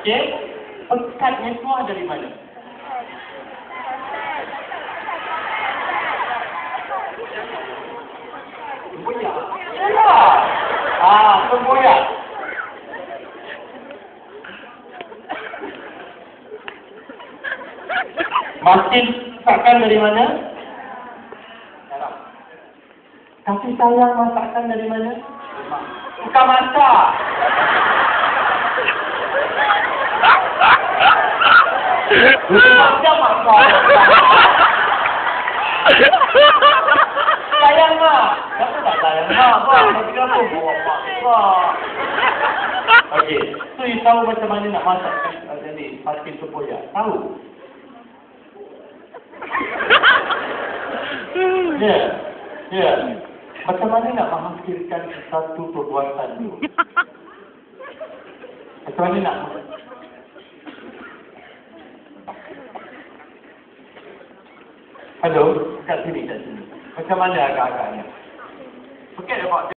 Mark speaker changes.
Speaker 1: Okey. Pekatnya keluar dari mana? Tempoyak. Yalah. Ah, tempoyak. Makin dari mana? Kasih sayang masakan dari mana? Bukan masak. Macam masak. Sayang mak. Kenapa tak sayang nanti kenapa. Okey. So, you tahu macam mana nak masak uh, jadi paskin tempoyak? Tahu? Ya. Yeah. Ya. Yeah. Macam mana nak menghasilkan satu perbuatan tu? Macam mana nak? Hello, kat sini, kat sini. Macam mana agak-agaknya? Forget about